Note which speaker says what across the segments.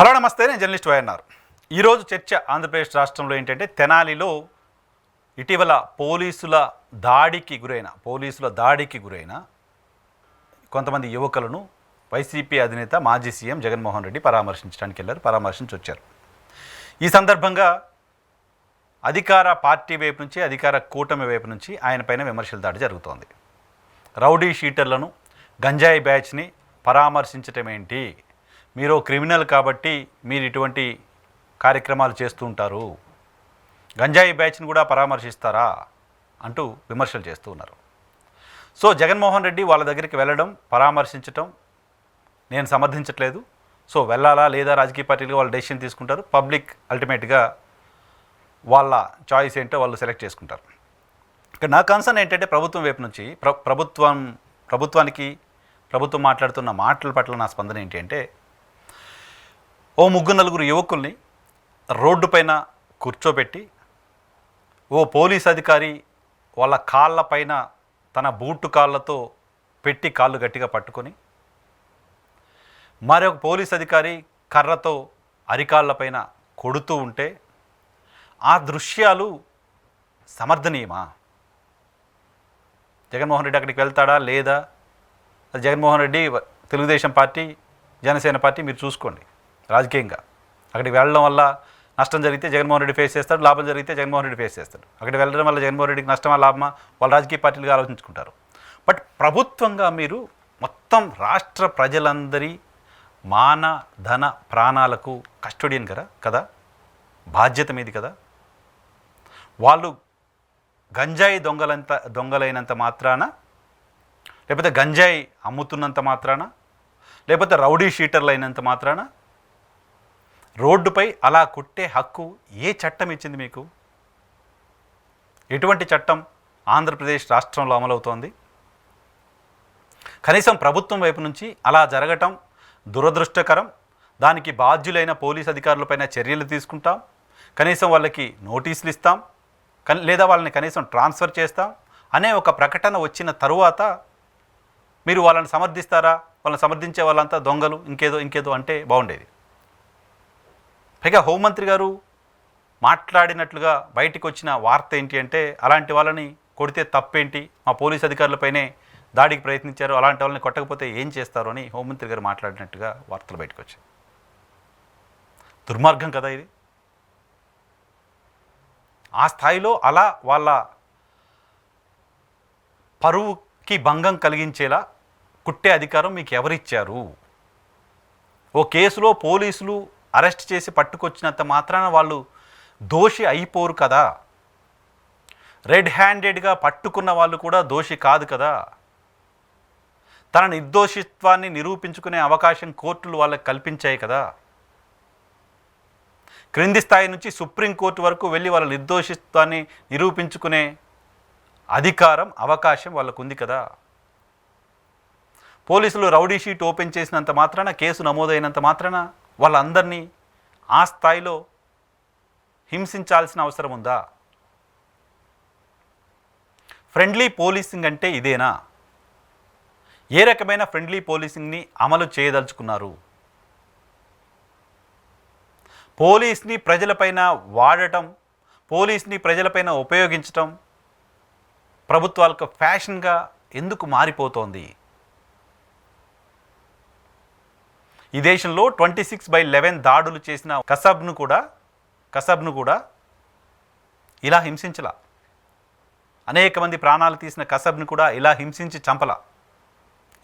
Speaker 1: Hello నమస్తే నేను journalist YNR. ఈరోజు చర్చ ఆంధ్రప్రదేశ్ రాష్ట్రంలో ఏంటంటే తెనాలిలో ఇటీవల పోలీసుల దాడికి గురైన పోలీసుల దాడికి గురైన కొంతమంది యువకులను వైసీపీ అధినేత మాజీ సీఎం జగన్మోహన్ రెడ్డి పరామర్శించడానికి వెళ్ళారు పరామర్శించి వచ్చారు ఈ సందర్భంగా అధికార పార్టీ వైపు నుంచి అధికార కూటమి వైపు నుంచి ఆయన పైన విమర్శల దాడి జరుగుతోంది. రౌడీ షీటర్లను గంజాయి బ్యాచ్ని పరామర్శించటం ఏంటి మీరు క్రిమినల్ కాబట్టి మీరు ఇటువంటి కార్యక్రమాలు చేస్తూ ఉంటారు. గంజాయి బ్యాచ్ని కూడా పరామర్శిస్తారా? అంటూ విమర్శలు చేస్తూ ఉన్నారు. సో జగన్మోహన్ రెడ్డి వాళ్ళ దగ్గరికి వెళ్ళడం పరామర్శించటం నేను సమర్థించట్లేదు. సో వెళ్ళాలా లేదా రాజకీయ పార్టీలు వాళ్ళు డెసిషన్ తీసుకుంటారు. పబ్లిక్ అల్టిమేట్గా వాళ్ళ చాయిస్ ఏంటో వాళ్ళు సెలెక్ట్ చేసుకుంటారు. ఇక్కడ నా కన్సర్న్ ఏంటంటే ప్రభుత్వం వైపు నుంచి ప్ర ప్రభుత్వం ప్రభుత్వానికి ప్రభుత్వం మాట్లాడుతున్న మాటల పట్ల నా స్పందన ఏంటి అంటే ఓ ముగ్గురు నలుగురు యువకుల్ని రోడ్డు పైన కూర్చోబెట్టి ఓ పోలీస్ అధికారి వాళ్ళ కాళ్ళ పైన తన బూటు కాళ్ళతో పెట్టి కాళ్ళు గట్టిగా పట్టుకొని మరొక పోలీస్ అధికారి కర్రతో అరికాళ్ళ పైన కొడుతూ ఉంటే ఆ దృశ్యాలు సమర్థనీయమా? జగన్మోహన్ రెడ్డి అక్కడికి వెళ్తాడా లేదా? జగన్మోహన్ రెడ్డి తెలుగుదేశం పార్టీ జనసేన పార్టీ మీరు చూసుకోండి. రాజకీయంగా. అక్కడికి వెళ్ళడం వల్ల నష్టం జరిగితే జగన్మోహన్ రెడ్డి ఫేస్ చేస్తాడు లాభం జరిగితే జగన్మోహన్ రెడ్డి ఫేస్ చేస్తాడు. అక్కడికి వెళ్ళడం వల్ల జగన్మోహన్ రెడ్డికి నష్టమా లాభమా వాళ్ళ రాజకీయ పార్టీలుగా ఆలోచించుకుంటారు. బట్ ప్రభుత్వంగా మీరు మొత్తం రాష్ట్ర ప్రజలందరి మాన ధన ప్రాణాలకు కస్టోడియన్ కదా కదా? బాధ్యత మీది కదా? వాళ్ళు గంజాయి దొంగలంత దొంగలైనంత మాత్రాన? లేకపోతే గంజాయి అమ్ముతున్నంత మాత్రాన? లేకపోతే రౌడీ షీటర్లు అయినంత మాత్రాన? రోడ్డుపై అలా కుట్టే హక్కు ఏ చట్టం ఇచ్చింది మీకు? ఎటువంటి చట్టం ఆంధ్రప్రదేశ్ రాష్ట్రంలో అమలవుతోంది? కనీసం ప్రభుత్వం వైపు నుంచి అలా జరగటం దురదృష్టకరం. దానికి బాధ్యులైన పోలీస్ అధికారులపైన చర్యలు తీసుకుంటాం. కనీసం వాళ్ళకి నోటీసులు ఇస్తాం లేదా వాళ్ళని కనీసం ట్రాన్స్ఫర్ చేస్తాం అనే ఒక ప్రకటన వచ్చిన తరువాత మీరు వాళ్ళని సమర్థిస్తారా? వాళ్ళని సమర్థించే వాళ్ళంతా దొంగలు ఇంకేదో ఇంకేదో అంటే బాగుండేది. పైగా హోంమంత్రి గారు మాట్లాడినట్లుగా బయటికి వచ్చిన వార్త ఏంటి అంటే అలాంటి వాళ్ళని కొడితే తప్పేంటి? మా పోలీస్ అధికారులపైనే దాడికి ప్రయత్నించారు అలాంటి వాళ్ళని కొట్టకపోతే ఏం చేస్తారు అని హోంమంత్రి గారు మాట్లాడినట్టుగా వార్తలు బయటకు వచ్చాయి దుర్మార్గం కదా ఇది. ఆ స్థాయిలో అలా వాళ్ళ పరువుకి భంగం కలిగించేలా కుట్టే అధికారం మీకు ఎవరిచ్చారు? ఓ కేసులో పోలీసులు అరెస్ట్ చేసి పట్టుకొచ్చినంత మాత్రాన వాళ్ళు దోషి అయిపోరు కదా. రెడ్ హ్యాండెడ్గా పట్టుకున్న వాళ్ళు కూడా దోషి కాదు కదా. తన నిర్దోషిత్వాన్ని నిరూపించుకునే అవకాశం కోర్టులు వాళ్ళకి కల్పించాయి కదా. క్రింది స్థాయి నుంచి సుప్రీంకోర్టు వరకు వెళ్ళి వాళ్ళ నిర్దోషిత్వాన్ని నిరూపించుకునే అధికారం అవకాశం వాళ్ళకు ఉంది కదా. పోలీసులు రౌడీ షీట్ ఓపెన్ చేసినంత మాత్రాన కేసు నమోదైనంత మాత్రాన వాళ్ళందరినీ ఆ స్థాయిలో హింసించాల్సిన అవసరం ఉందా? ఫ్రెండ్లీ పోలీసింగ్ అంటే ఇదేనా? ఏ రకమైన ఫ్రెండ్లీ పోలీసింగ్ని అమలు చేయదలుచుకున్నారు? పోలీస్ని ప్రజలపైన వాడటం పోలీస్ని ప్రజలపైన ఉపయోగించటం ప్రభుత్వాలకు ఫ్యాషన్గా ఎందుకు మారిపోతోంది? ఈ దేశంలో ట్వంటీ సిక్స్ బై లెవెన్ దాడులు చేసిన కసబ్ను కూడా కసబ్ను కూడా ఇలా హింసించలా. అనేక మంది ప్రాణాలు తీసిన కసబ్ను కూడా ఇలా హింసించి చంపలా.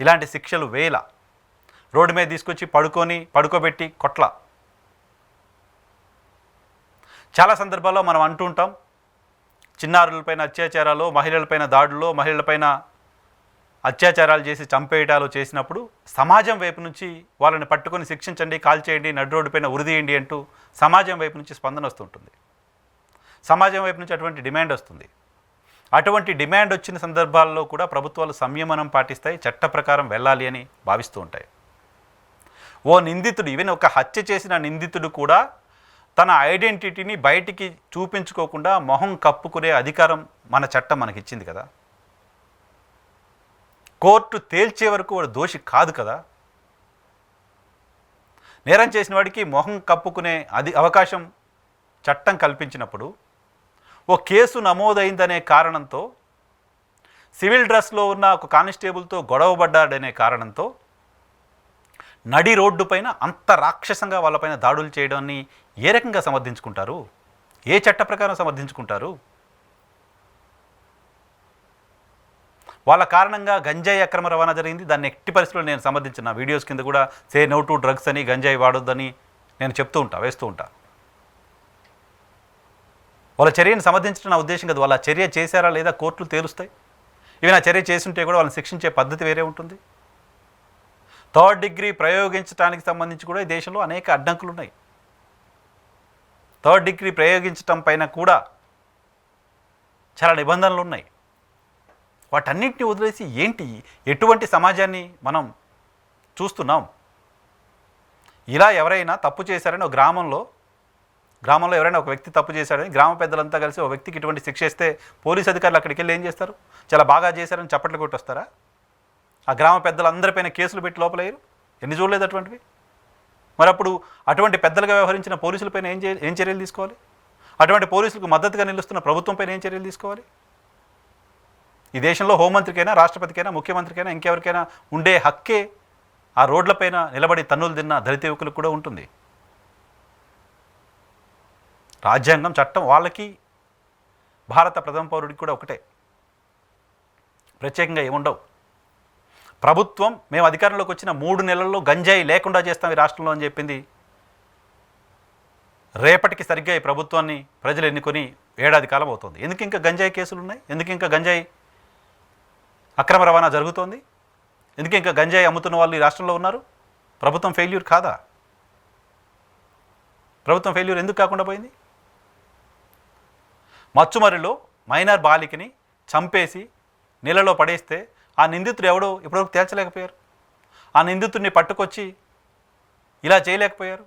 Speaker 1: ఇలాంటి శిక్షలు వేల రోడ్డు మీద తీసుకొచ్చి పడుకొని పడుకోబెట్టి కొట్ల. చాలా సందర్భాల్లో మనం అంటూ ఉంటాం చిన్నారులపైన అత్యాచారాలు మహిళలపైన దాడులు మహిళలపైన అత్యాచారాలు చేసి చంపేయటాలు చేసినప్పుడు సమాజం వైపు నుంచి వాళ్ళని పట్టుకొని శిక్షించండి కాల్చేయండి నడు రోడ్డుపైన ఉరిదీయండి అంటూ సమాజం వైపు నుంచి స్పందన వస్తుంటుంది. సమాజం వైపు నుంచి అటువంటి డిమాండ్ వస్తుంది. అటువంటి డిమాండ్ వచ్చిన సందర్భాల్లో కూడా ప్రభుత్వాలు సంయమనం పాటిస్తాయి చట్ట ప్రకారం వెళ్ళాలి అని భావిస్తూ ఉంటాయి. ఓ నిందితుడు ఈవెన్ ఒక హత్య చేసిన నిందితుడు కూడా తన ఐడెంటిటీని బయటికి చూపించుకోకుండా మొహం కప్పుకునే అధికారం మన చట్టం మనకిచ్చింది కదా. కోర్టు తేల్చే వరకు వాడు దోషి కాదు కదా. నేరం చేసిన వాడికి మొహం కప్పుకునే అది అవకాశం చట్టం కల్పించినప్పుడు ఓ కేసు నమోదైందనే కారణంతో సివిల్ డ్రెస్లో ఉన్న ఒక కానిస్టేబుల్తో గొడవబడ్డాడనే కారణంతో నడి రోడ్డు పైన అంత రాక్షసంగా వాళ్ళపైన దాడులు చేయడాన్ని ఏ రకంగా సమర్థించుకుంటారు? ఏ చట్ట ప్రకారం సమర్థించుకుంటారు? వాళ్ళ కారణంగా గంజాయి అక్రమ రవాణా జరిగింది. దాన్ని ఎట్టి పరిస్థితుల్లో నేను సమర్థించిన వీడియోస్ కింద కూడా సే నో టు డ్రగ్స్ అని గంజాయి వాడొద్దని నేను చెప్తూ ఉంటా వేస్తూ ఉంటా. వాళ్ళ చర్యను సమర్థించడం నా ఉద్దేశం కదా. వాళ్ళ చర్య చేశారా లేదా కోర్టులు తేలుస్తాయి. ఇవి నా చర్య చేస్తుంటే కూడా వాళ్ళని శిక్షించే పద్ధతి వేరే ఉంటుంది. థర్డ్ డిగ్రీ ప్రయోగించడానికి సంబంధించి కూడా ఈ దేశంలో అనేక అడ్డంకులు ఉన్నాయి. థర్డ్ డిగ్రీ ప్రయోగించటం పైన కూడా చాలా నిబంధనలు ఉన్నాయి. వాటన్నింటినీ వదిలేసి ఏంటి? ఎటువంటి సమాజాన్ని మనం చూస్తున్నాం? ఇలా ఎవరైనా తప్పు చేశారని ఒక గ్రామంలో గ్రామంలో ఎవరైనా ఒక వ్యక్తి తప్పు చేశాడని గ్రామ పెద్దలంతా కలిసి ఒక వ్యక్తికి ఇటువంటి శిక్ష ఇస్తే పోలీస్ అధికారులు అక్కడికి వెళ్ళి ఏం చేస్తారు? చాలా బాగా చేశారని చప్పట్లు కొట్టొస్తారా? ఆ గ్రామ పెద్దలందరిపైన కేసులు పెట్టి లోపలేరు ఎన్ని చూడలేదు అటువంటివి? మరి అప్పుడు అటువంటి పెద్దలుగా వ్యవహరించిన పోలీసులపైన ఏం చే ఏం చర్యలు తీసుకోవాలి? అటువంటి పోలీసులకు మద్దతుగా నిలుస్తున్న ప్రభుత్వంపైన ఏం చర్యలు తీసుకోవాలి? ఈ దేశంలో హోంమంత్రికైనా రాష్ట్రపతికైనా ముఖ్యమంత్రికైనా ఇంకెవరికైనా ఉండే హక్కే ఆ రోడ్లపైన నిలబడి తన్నులు తిన్న దళిత యువకులకు కూడా ఉంటుంది. రాజ్యాంగం చట్టం వాళ్ళకి భారత ప్రథమ పౌరుడికి కూడా ఒకటే. ప్రత్యేకంగా ఏముండవు. ప్రభుత్వం మేము అధికారంలోకి వచ్చిన మూడు నెలల్లో గంజాయి లేకుండా చేస్తాం ఈ రాష్ట్రంలో అని చెప్పింది. రేపటికి సరిగ్గా ఈ ప్రభుత్వాన్ని ప్రజలు ఎన్నుకొని ఏడాది కాలం అవుతుంది. ఎందుకు ఇంకా గంజాయి కేసులు ఉన్నాయి? ఎందుకు ఇంకా గంజాయి అక్రమ రవాణా జరుగుతోంది. ఎందుకు ఇంకా గంజాయి అమ్ముతున్న వాళ్ళు ఈ రాష్ట్రంలో ఉన్నారు? ప్రభుత్వం ఫెయిల్యూర్ కాదా? ప్రభుత్వం ఫెయిల్యూర్ ఎందుకు కాకుండా పోయింది? మచ్చుమరిలో మైనర్ బాలికని చంపేసి నీళ్ళలో పడేస్తే ఆ నిందితుడు ఎవడో ఇప్పటివరకు తేల్చలేకపోయారు. ఆ నిందితుడిని పట్టుకొచ్చి ఇలా చేయలేకపోయారు.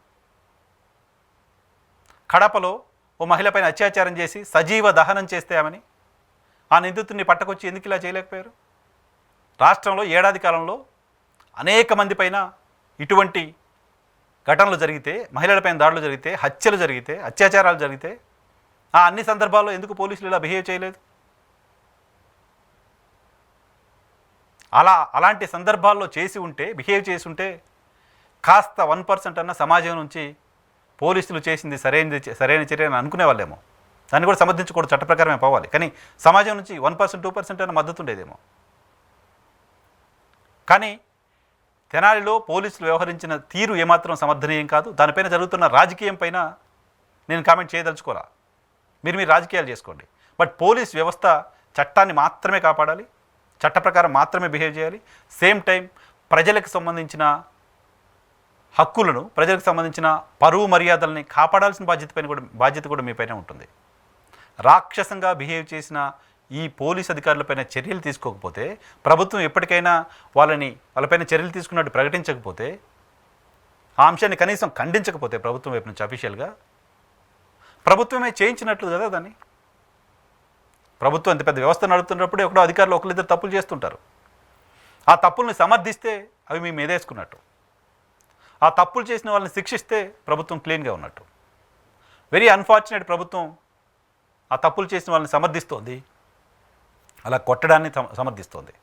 Speaker 1: కడపలో ఓ మహిళపైన అత్యాచారం చేసి సజీవ దహనం చేస్తే ఆమెని. ఆ నిందితుడిని పట్టుకొచ్చి ఎందుకు ఇలా చేయలేకపోయారు? రాష్ట్రంలో ఏడాది కాలంలో అనేక మంది పైన ఇటువంటి ఘటనలు జరిగితే మహిళలపైన దాడులు జరిగితే హత్యలు జరిగితే అత్యాచారాలు జరిగితే ఆ అన్ని సందర్భాల్లో ఎందుకు పోలీసులు ఇలా బిహేవ్ చేయలేదు? అలా అలాంటి సందర్భాల్లో చేసి ఉంటే బిహేవ్ చేసి ఉంటే కాస్త వన్ పర్సెంట్ అన్న సమాజం నుంచి పోలీసులు చేసింది సరైనది సరైన చర్య అని అనుకునే వాళ్ళేమో దాన్ని కూడా సమర్థించకూడదు చట్ట ప్రకారమే పోవాలి. కానీ సమాజం నుంచి వన్ పర్సెంట్ టూ పర్సెంట్ అన్న మద్దతు ఉండేదేమో. కానీ తెనాలిలో పోలీసులు వ్యవహరించిన తీరు ఏమాత్రం సమర్థనీయం కాదు. దానిపైన జరుగుతున్న రాజకీయం పైన నేను కామెంట్ చేయదలుచుకోరా మీరు మీరు రాజకీయాలు చేసుకోండి. బట్ పోలీస్ వ్యవస్థ చట్టాన్ని మాత్రమే కాపాడాలి. చట్ట ప్రకారం మాత్రమే బిహేవ్ చేయాలి. సేమ్ టైం ప్రజలకు సంబంధించిన హక్కులను ప్రజలకు సంబంధించిన పరువు మర్యాదల్ని కాపాడాల్సిన బాధ్యత పైన కూడా బాధ్యత కూడా మీ పైన ఉంటుంది. రాక్షసంగా బిహేవ్ చేసిన ఈ పోలీస్ అధికారులపైన చర్యలు తీసుకోకపోతే ప్రభుత్వం ఎప్పటికైనా వాళ్ళని వాళ్ళపైన చర్యలు తీసుకున్నట్టు ప్రకటించకపోతే ఆ అంశాన్ని కనీసం ఖండించకపోతే ప్రభుత్వం వైపు నుంచి అఫీషియల్గా ప్రభుత్వమే చేయించినట్లు కదా దాన్ని? ప్రభుత్వం అంత పెద్ద వ్యవస్థ నడుపుతున్నప్పుడు ఎక్కడో అధికారులు ఒకరిద్దరు తప్పులు చేస్తుంటారు. ఆ తప్పుల్ని సమర్థిస్తే అవి మేము ఏదేసుకున్నట్టు ఆ తప్పులు చేసిన వాళ్ళని శిక్షిస్తే ప్రభుత్వం క్లీన్గా ఉన్నట్టు. వెరీ అన్ఫార్చునేట్ ప్రభుత్వం ఆ తప్పులు చేసిన వాళ్ళని సమర్థిస్తోంది. అలా కొట్టడాన్ని సమర్థిస్తోంది.